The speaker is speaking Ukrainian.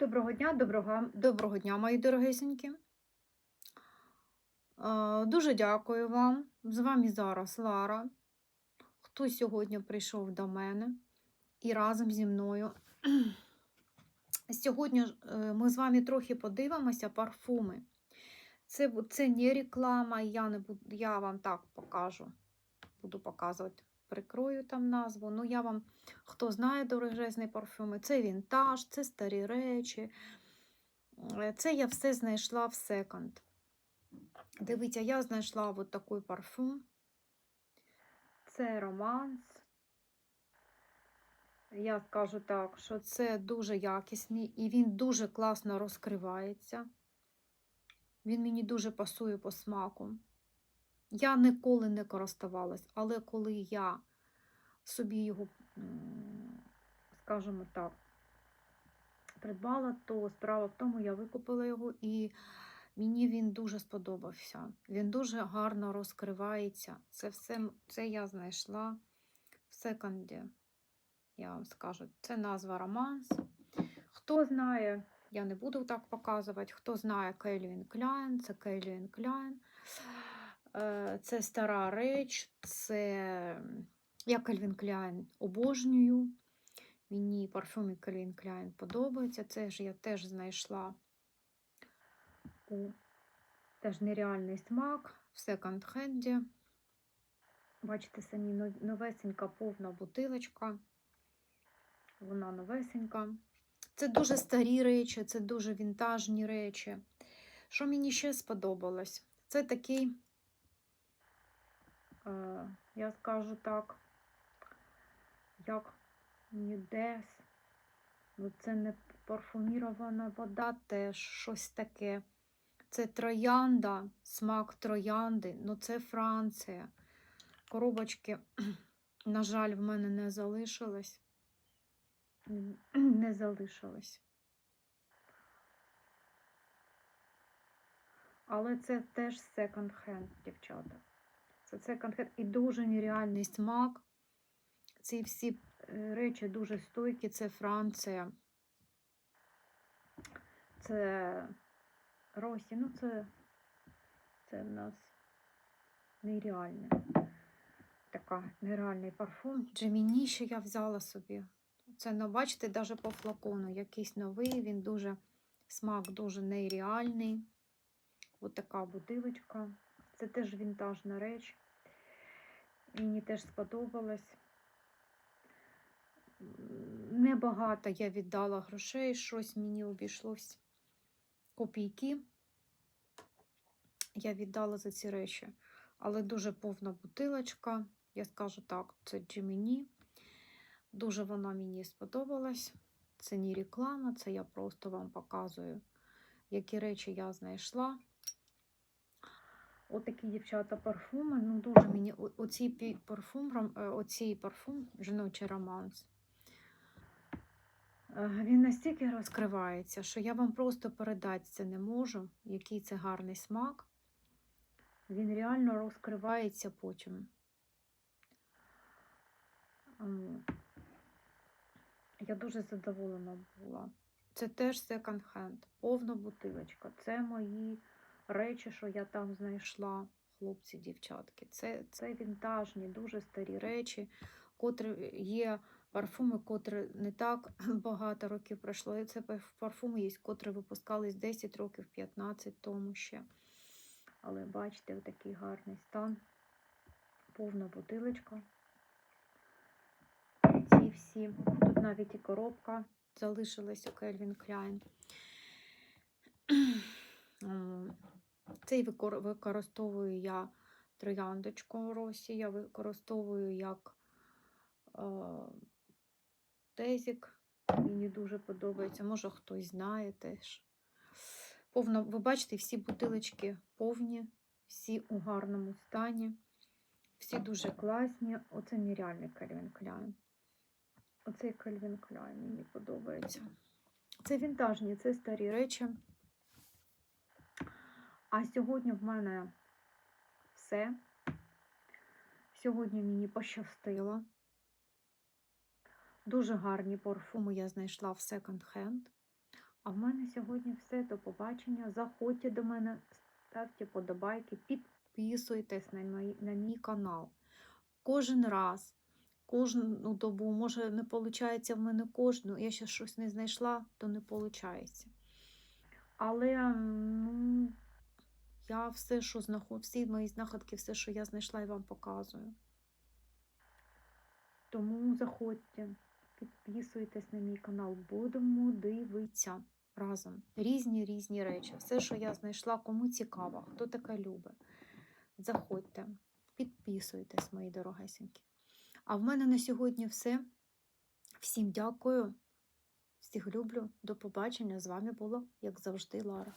Доброго дня, доброго, доброго дня, мої дорогесенькі. Е, Дуже дякую вам. З вами зараз Лара. Хто сьогодні прийшов до мене і разом зі мною. Сьогодні е, ми з вами трохи подивимося парфуми. Це, це не реклама, я, не буду, я вам так покажу. Буду показувати. Прикрою там назву. Ну, я вам, хто знає дорогезні парфуми, це вінтаж, це старі речі. Е, Це я все знайшла в секонд. Дивіться, я знайшла от такий парфум. Це романс. Я скажу так, що це дуже якісний і він дуже класно розкривається. Він мені дуже пасує по смаку. Я ніколи не користувалась, але коли я собі його, скажімо так, придбала, то справа в тому, я викупила його і мені він дуже сподобався. Він дуже гарно розкривається. Це все це я знайшла в секонді. Я вам скажу, це назва романс. Хто знає, я не буду так показувати. Хто знає Кельвін Кляйн, це Кельвін Кляйн. Е, Це стара реч, це я Кельвін Кляйн обожнюю. Мені парфуми Кельвін Кляйн подобаються. Це ж я теж знайшла у теж нереальний смак в секонд-хенді. Бачите, самі новесенька повна бутилочка. Вона новесенька. Це дуже старі речі, це дуже вінтажні речі. Що мені ще сподобалось? Це такий, я скажу так, як Нюдес. Ну, це не парфумірована вода, теж щось таке. Це троянда, смак троянди, ну це Франція. Коробочки, на жаль, в мене не залишилось. Не залишилось. Але це теж секонд-хенд, дівчата. Це секонд-хенд і дуже нереальний смак. Ці всі е, речі дуже стойкі. Це Франція. Це Росі. Ну, це, це в нас нереальне. Така нереальний парфум. Джеміні ще я взяла собі. Це, ну, бачите, навіть по флакону якийсь новий, він дуже, смак дуже нереальний. Ось така бутилочка. Це теж вінтажна реч. Мені теж сподобалось. Небагато я віддала грошей, щось мені обійшлось копійки. Я віддала за ці речі. Але дуже повна бутилочка. Я скажу так, це Джеміні. Дуже вона мені сподобалась. Це не реклама, це я просто вам показую, які речі я знайшла. Отакі дівчата парфуми. Ну, дуже мені оцій парфум, е, оцій парфум, жіночий романс. Е, Він настільки розкривається, що я вам просто передати це не можу, який це гарний смак. Він реально розкривається потім. Я дуже задоволена була. Це теж секонд-хенд, повна бутилочка. Це мої речі, що я там знайшла, хлопці, дівчатки. Це, це вінтажні, дуже старі речі, котрі є парфуми, котрі не так багато років пройшло. І це парфуми є, котрі випускались 10 років, 15 тому ще. Але бачите, такий гарний стан. Повна бутилочка. Ці всі. Тут навіть і коробка залишилась у Кельвін Кляйн. Цей використовую я трояндочку Росі, я використовую як е, тезік. Мені дуже подобається. Може, хтось знає теж. Повно, ви бачите, всі бутилочки повні, всі у гарному стані, всі дуже класні. Оце нереальний Кельвін Кляйн. Оцей Кельвін Кляйн мені подобається. Це вінтажні, це старі речі. А сьогодні в мене все. Сьогодні мені пощастило. Дуже гарні парфуми я знайшла в секонд-хенд. А в мене сьогодні все. До побачення. Заходьте до мене, ставте подобайки, підписуйтесь на мій, на мій канал. Кожен раз, кожну добу, може не виходить в мене кожну, я ще щось не знайшла, то не виходить. Але ну, я все, що знаходжу, всі мої знаходки, все, що я знайшла, я вам показую. Тому заходьте, підписуйтесь на мій канал, будемо дивитися разом. Різні різні речі. Все, що я знайшла, кому цікаво, хто таке любить. Заходьте, підписуйтесь, мої дорогесенькі. А в мене на сьогодні все. Всім дякую, всіх люблю. До побачення. З вами була, як завжди, Лара.